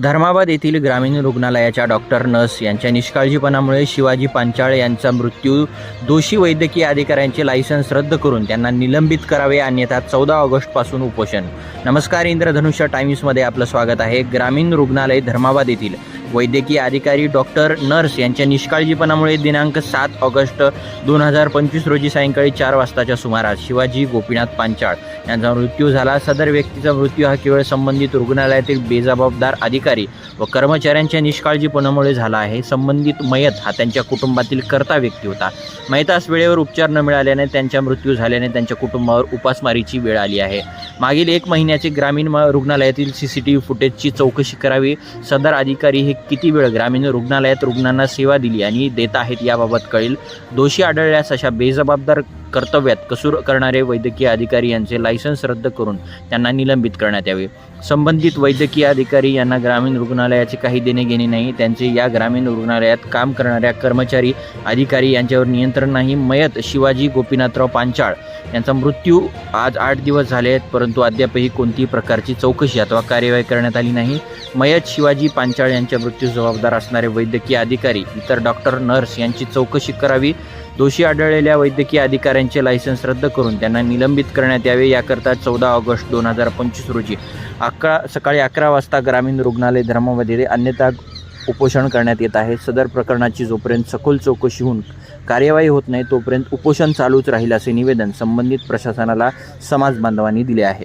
धर्माबाद येथील ग्रामीण रुग्णालयाच्या डॉक्टर नर्स यांच्या निष्काळजीपणामुळे शिवाजी पांचाळ यांचा मृत्यू दोषी वैद्यकीय अधिकाऱ्यांचे लायसन्स रद्द करून त्यांना निलंबित करावे अन्यथा चौदा ऑगस्टपासून उपोषण. नमस्कार इंद्रधनुष्य टाइम्समध्ये आपलं स्वागत आहे. ग्रामीण रुग्णालय धर्माबाद येथील वैद्यकीय अधिकारी डॉक्टर नर्स यांच्या निष्काळजीपणामुळे दिनांक सात ऑगस्ट दोन हजार पंचवीस रोजी सायंकाळी चार वाजताच्या सुमारास शिवाजी गोपीनाथ पांचाळ यांचा मृत्यू झाला. सदर व्यक्तीचा मृत्यू हा केवळ संबंधित रुग्णालयातील बेजबाबदार अधिकारी व कर्मचाऱ्यांच्या निष्काळजीपणामुळे झाला आहे. संबंधित मयत हा त्यांच्या कुटुंबातील कर्ता व्यक्ती होता. मयतास वेळेवर उपचार न मिळाल्याने त्यांचा मृत्यू झाल्याने त्यांच्या कुटुंबावर उपासमारीची वेळ आली आहे. मागील एक महिन्याचे ग्रामीण म- रुग्णालयातील सी सी टी व्ही फुटेजची चौकशी करावी. सदर अधिकारी हे किती वेळ ग्रामीण रुग्णालयात रुग्णांना सेवा दिली आणि देत आहेत याबाबत कळेल. दोषी आढळल्यास अशा बेजबाबदार कर्तव्यात कसूर करणारे वैद्यकीय अधिकारी यांचे लायसन्स रद्द करून त्यांना निलंबित करण्यात यावे. संबंधित वैद्यकीय अधिकारी यांना ग्रामीण रुग्णालयाचे काही देणे घेणे नाही त्यांचे या ग्रामीण रुग्णालयात काम करणाऱ्या कर्मचारी अधिकारी यांच्यावर नियंत्रण नाही. मयत शिवाजी गोपीनाथराव पांचाळ यांचा मृत्यू आज आठ दिवस झाले आहेत परंतु अद्यापही कोणतीही प्रकारची चौकशी अथवा कार्यवाही करण्यात आली नाही. मयत शिवाजी पांचाळ यांच्या मृत्यू जबाबदार असणारे वैद्यकीय अधिकारी इतर डॉक्टर नर्स यांची चौकशी करावी. दोषी आढळलेल्या वैद्यकीय अधिकाऱ्यांचे लायसन्स रद्द करून त्यांना निलंबित करण्यात यावे याकरता चौदा ऑगस्ट दोन हजार पंचवीस रोजी अकरा सकाळी अकरा वाजता ग्रामीण रुग्णालय धर्मामध्ये अन्यथा उपोषण करण्यात येत आहे. सदर प्रकरणाची जोपर्यंत सखोल चौकशी होऊन कार्यवाही होत नाही तोपर्यंत उपोषण चालूच राहील असे निवेदन संबंधित प्रशासनाला समाज बांधवांनी दिले आहे.